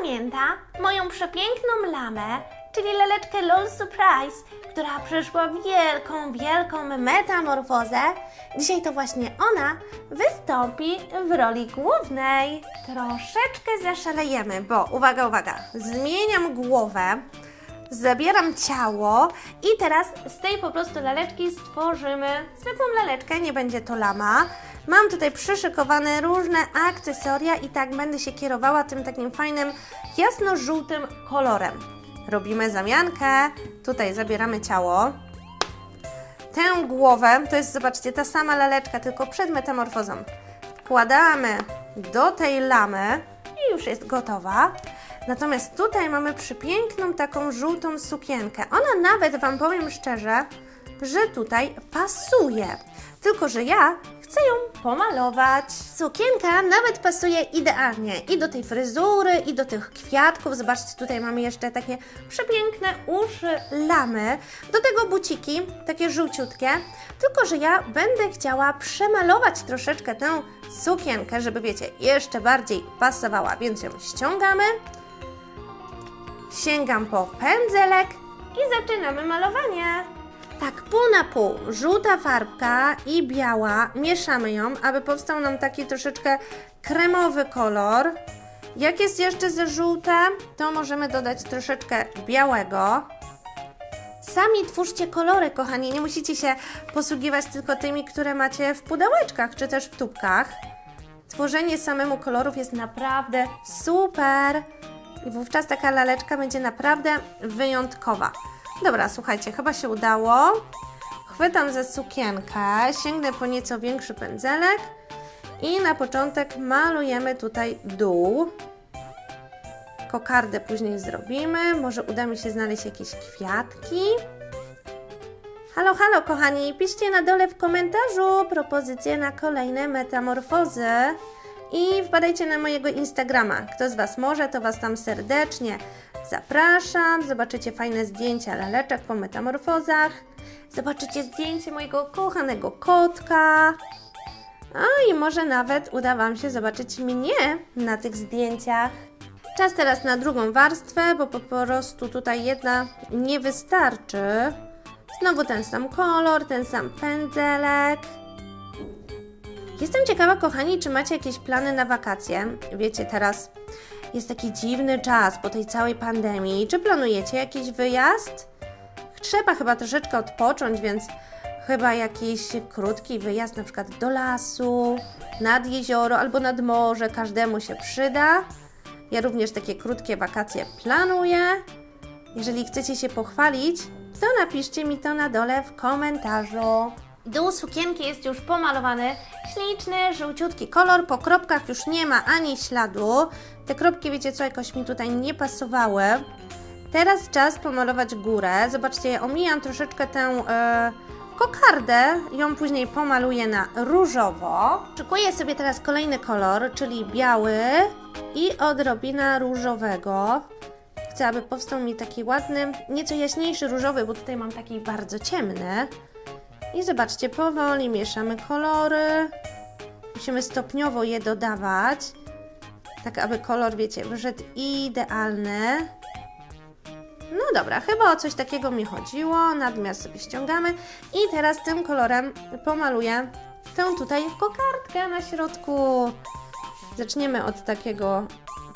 pamięta moją przepiękną lamę, czyli laleczkę LOL Surprise, która przeszła wielką, wielką metamorfozę, dzisiaj to właśnie ona wystąpi w roli głównej. Troszeczkę zaszalejemy, bo uwaga, uwaga, zmieniam głowę, zabieram ciało i teraz z tej po prostu laleczki stworzymy zwykłą laleczkę, nie będzie to lama. Mam tutaj przyszykowane różne akcesoria i tak będę się kierowała tym takim fajnym jasno-żółtym kolorem. Robimy zamiankę, tutaj zabieramy ciało. Tę głowę, to jest zobaczcie ta sama laleczka, tylko przed metamorfozą. Wkładamy do tej lamy i już jest gotowa. Natomiast tutaj mamy przepiękną taką żółtą sukienkę. Ona nawet, Wam powiem szczerze, że tutaj pasuje. Tylko, że ja chcę ją pomalować. Sukienka nawet pasuje idealnie i do tej fryzury, i do tych kwiatków. Zobaczcie, tutaj mamy jeszcze takie przepiękne uszy lamy. Do tego buciki, takie żółciutkie. Tylko, że ja będę chciała przemalować troszeczkę tę sukienkę, żeby wiecie, jeszcze bardziej pasowała. Więc ją ściągamy. Sięgam po pędzelek i zaczynamy malowanie. Tak, pół na pół. Żółta farbka i biała. Mieszamy ją, aby powstał nam taki troszeczkę kremowy kolor. Jak jest jeszcze ze żółte, to możemy dodać troszeczkę białego. Sami twórzcie kolory, kochani. Nie musicie się posługiwać tylko tymi, które macie w pudełeczkach czy też w tubkach. Tworzenie samemu kolorów jest naprawdę super. I wówczas taka laleczka będzie naprawdę wyjątkowa. Dobra, słuchajcie, chyba się udało. Chwytam za sukienkę, sięgnę po nieco większy pędzelek i na początek malujemy tutaj dół. Kokardę później zrobimy. Może uda mi się znaleźć jakieś kwiatki. Halo, halo, kochani, piszcie na dole w komentarzu propozycje na kolejne metamorfozy. I wpadajcie na mojego Instagrama. Kto z Was może, to Was tam serdecznie zapraszam. Zobaczycie fajne zdjęcia laleczek po metamorfozach. Zobaczycie zdjęcie mojego kochanego kotka. A i może nawet uda Wam się zobaczyć mnie na tych zdjęciach. Czas teraz na drugą warstwę, bo po prostu tutaj jedna nie wystarczy. Znowu ten sam kolor, ten sam pędzelek. Jestem ciekawa, kochani, czy macie jakieś plany na wakacje? Wiecie, teraz jest taki dziwny czas po tej całej pandemii. Czy planujecie jakiś wyjazd? Trzeba chyba troszeczkę odpocząć, więc chyba jakiś krótki wyjazd, na przykład do lasu, nad jezioro albo nad morze, każdemu się przyda. Ja również takie krótkie wakacje planuję. Jeżeli chcecie się pochwalić, to napiszcie mi to na dole w komentarzu. Dół sukienki jest już pomalowany. Śliczny, żółciutki kolor. Po kropkach już nie ma ani śladu. Te kropki, wiecie co, jakoś mi tutaj nie pasowały. Teraz czas pomalować górę. Zobaczcie, ja omijam troszeczkę tę e, kokardę. Ją później pomaluję na różowo. Szykuję sobie teraz kolejny kolor, czyli biały i odrobina różowego. Chcę, aby powstał mi taki ładny, nieco jaśniejszy różowy, bo tutaj mam taki bardzo ciemny. I zobaczcie, powoli mieszamy kolory. Musimy stopniowo je dodawać, tak aby kolor, wiecie, wyszedł idealny. No dobra, chyba o coś takiego mi chodziło. Nadmiar sobie ściągamy. I teraz tym kolorem pomaluję tę tutaj kokardkę na środku. Zaczniemy od takiego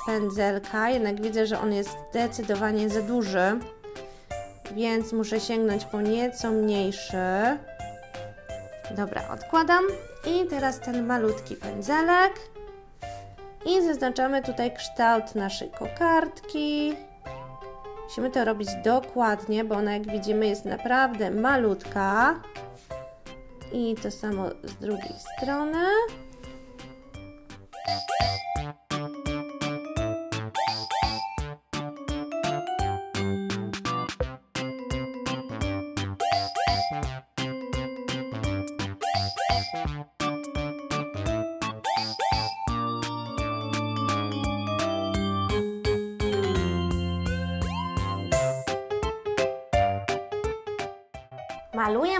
pędzelka, jednak widzę, że on jest zdecydowanie za duży, więc muszę sięgnąć po nieco mniejszy. Dobra, odkładam i teraz ten malutki pędzelek i zaznaczamy tutaj kształt naszej kokardki. Musimy to robić dokładnie, bo ona jak widzimy jest naprawdę malutka. I to samo z drugiej strony.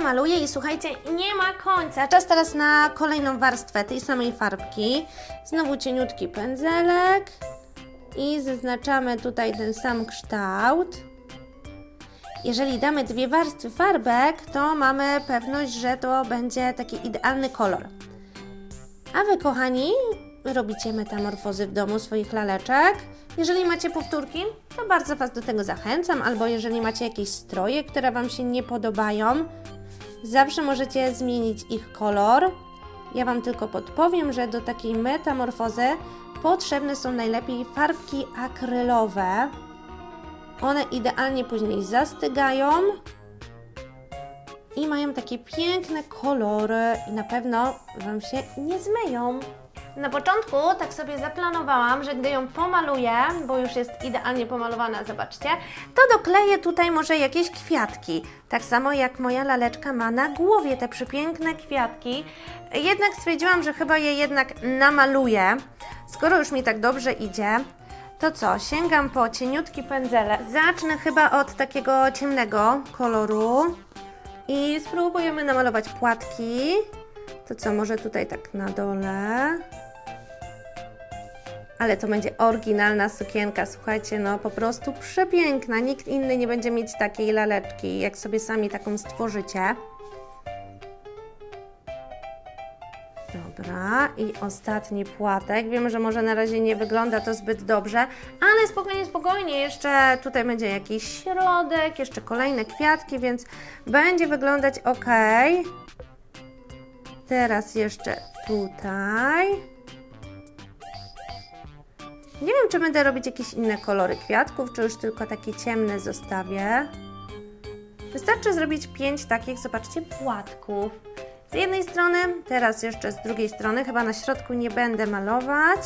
Maluję, i słuchajcie, nie ma końca. Czas teraz na kolejną warstwę tej samej farbki. Znowu cieniutki pędzelek. i zaznaczamy tutaj ten sam kształt. Jeżeli damy dwie warstwy farbek, to mamy pewność, że to będzie taki idealny kolor. A Wy, kochani, robicie metamorfozy w domu swoich laleczek. Jeżeli macie powtórki, to bardzo Was do tego zachęcam, albo jeżeli macie jakieś stroje, które Wam się nie podobają, zawsze możecie zmienić ich kolor. Ja Wam tylko podpowiem, że do takiej metamorfozy potrzebne są najlepiej farbki akrylowe. One idealnie później zastygają i mają takie piękne kolory i na pewno Wam się nie zmyją. Na początku tak sobie zaplanowałam, że gdy ją pomaluję, bo już jest idealnie pomalowana, zobaczcie, to dokleję tutaj może jakieś kwiatki. Tak samo jak moja laleczka ma na głowie te przepiękne kwiatki. Jednak stwierdziłam, że chyba je jednak namaluję. Skoro już mi tak dobrze idzie, to co? Sięgam po cieniutki pędzelek. Zacznę chyba od takiego ciemnego koloru i spróbujemy namalować płatki. To co, może tutaj tak na dole. Ale to będzie oryginalna sukienka, słuchajcie, no po prostu przepiękna. Nikt inny nie będzie mieć takiej laleczki, jak sobie sami taką stworzycie. Dobra, i ostatni płatek. Wiem, że może na razie nie wygląda to zbyt dobrze, ale spokojnie, spokojnie. Jeszcze tutaj będzie jakiś środek, jeszcze kolejne kwiatki, więc będzie wyglądać ok. Teraz jeszcze tutaj. Nie wiem, czy będę robić jakieś inne kolory kwiatków, czy już tylko takie ciemne zostawię. Wystarczy zrobić pięć takich, zobaczcie, płatków. Z jednej strony, teraz jeszcze z drugiej strony, chyba na środku nie będę malować.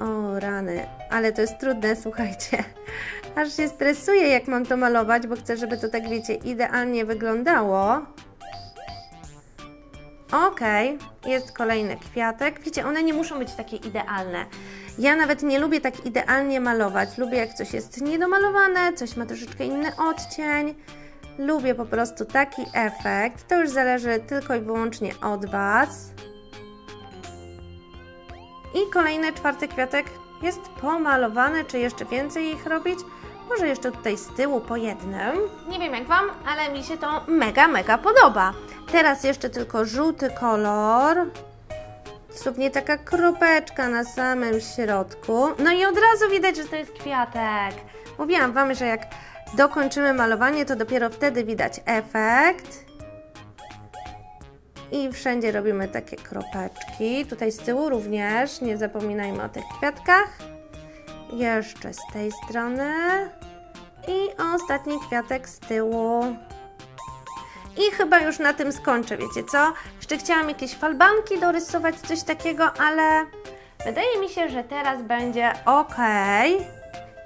O rany, ale to jest trudne, słuchajcie. Aż się stresuję, jak mam to malować, bo chcę, żeby to tak, wiecie, idealnie wyglądało. Okej, jest kolejny kwiatek. Wiecie, one nie muszą być takie idealne. Ja nawet nie lubię tak idealnie malować. Lubię, jak coś jest niedomalowane, coś ma troszeczkę inny odcień. Lubię po prostu taki efekt. To już zależy tylko i wyłącznie od Was. I kolejny czwarty kwiatek jest pomalowany. Czy jeszcze więcej ich robić? Może jeszcze tutaj z tyłu po jednym. Nie wiem jak Wam, ale mi się to mega, mega podoba. Teraz jeszcze tylko żółty kolor. Dosłownie taka kropeczka na samym środku. No i od razu widać, że to jest kwiatek. Mówiłam Wam, że jak dokończymy malowanie, to dopiero wtedy widać efekt. I wszędzie robimy takie kropeczki. Tutaj z tyłu również, nie zapominajmy o tych kwiatkach. Jeszcze z tej strony. I ostatni kwiatek z tyłu. I chyba już na tym skończę, wiecie co? Jeszcze chciałam jakieś falbanki dorysować, coś takiego, ale wydaje mi się, że teraz będzie ok.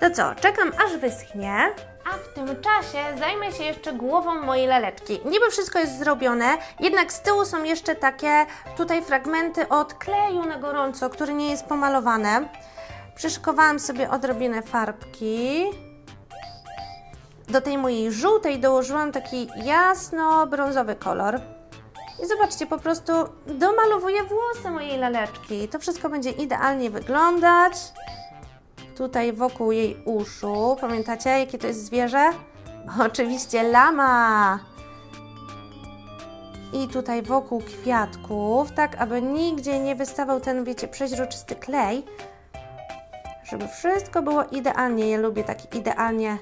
To co, czekam aż wyschnie. A w tym czasie zajmę się jeszcze głową mojej laleczki. Niby wszystko jest zrobione, jednak z tyłu są jeszcze takie tutaj fragmenty od kleju na gorąco, który nie jest pomalowany. Przyszykowałam sobie odrobinę farbki. Do tej mojej żółtej dołożyłam taki jasno-brązowy kolor. I zobaczcie, po prostu domalowuję włosy mojej laleczki. To wszystko będzie idealnie wyglądać. Tutaj wokół jej uszu. Pamiętacie, jakie to jest zwierzę? Oczywiście lama. I tutaj wokół kwiatków, tak aby nigdzie nie wystawał ten, wiecie, przeźroczysty klej. Żeby wszystko było idealnie. Ja lubię tak idealnie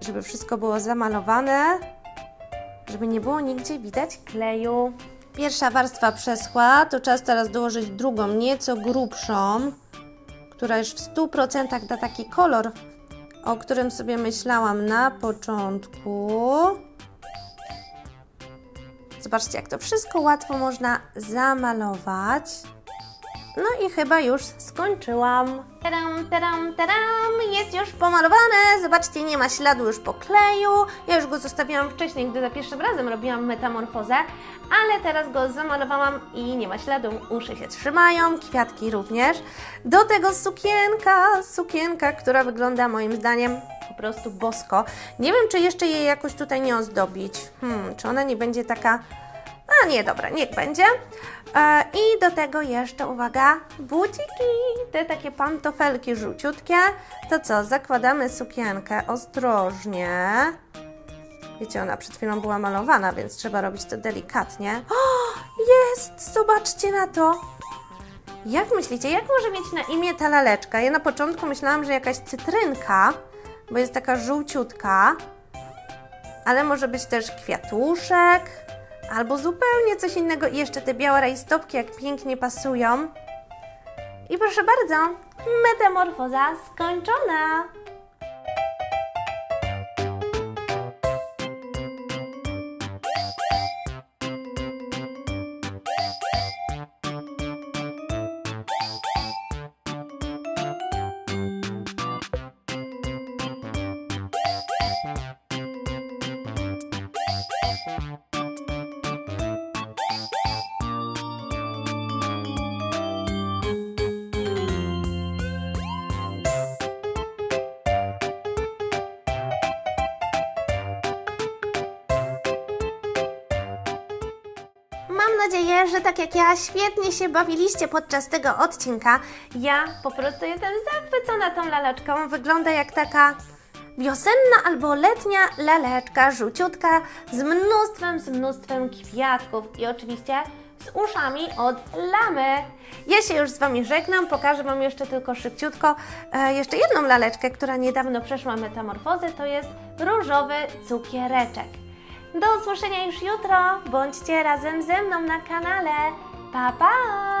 żeby wszystko było zamalowane, żeby nie było nigdzie widać kleju. Pierwsza warstwa przeschła, to czas teraz dołożyć drugą, nieco grubszą, która już w 100% da taki kolor, o którym sobie myślałam na początku. Zobaczcie, jak to wszystko łatwo można zamalować. No i chyba już skończyłam. Tadam, tadam, tadam, jest już pomalowane. Zobaczcie, nie ma śladu już po kleju. Ja już go zostawiłam wcześniej, gdy za pierwszym razem robiłam metamorfozę, ale teraz go zamalowałam i nie ma śladu. Uszy się trzymają, kwiatki również. Do tego sukienka, sukienka, która wygląda moim zdaniem po prostu bosko. Nie wiem, czy jeszcze jej jakoś tutaj nie ozdobić. Hmm, czy ona nie będzie taka A nie, dobra, niech będzie. E, I do tego jeszcze, uwaga, buciki, te takie pantofelki żółciutkie. To co, zakładamy sukienkę ostrożnie. Wiecie, ona przed chwilą była malowana, więc trzeba robić to delikatnie. O, jest! Zobaczcie na to! Jak myślicie, jak może mieć na imię ta laleczka? Ja na początku myślałam, że jakaś cytrynka, bo jest taka żółciutka, ale może być też kwiatuszek, albo zupełnie coś innego. I jeszcze te białe rajstopki, jak pięknie pasują. I proszę bardzo, metamorfoza skończona! Mam nadzieję, że tak jak ja świetnie się bawiliście podczas tego odcinka. Ja po prostu jestem zachwycona tą laleczką. Wygląda jak taka wiosenna albo letnia laleczka, żółciutka, z mnóstwem, z mnóstwem kwiatków i oczywiście z uszami od lamy. Ja się już z Wami żegnam, pokażę Wam jeszcze tylko szybciutko e, jeszcze jedną laleczkę, która niedawno przeszła metamorfozę, to jest różowy cukiereczek. Do usłyszenia już jutro. Bądźcie razem ze mną na kanale. Pa pa!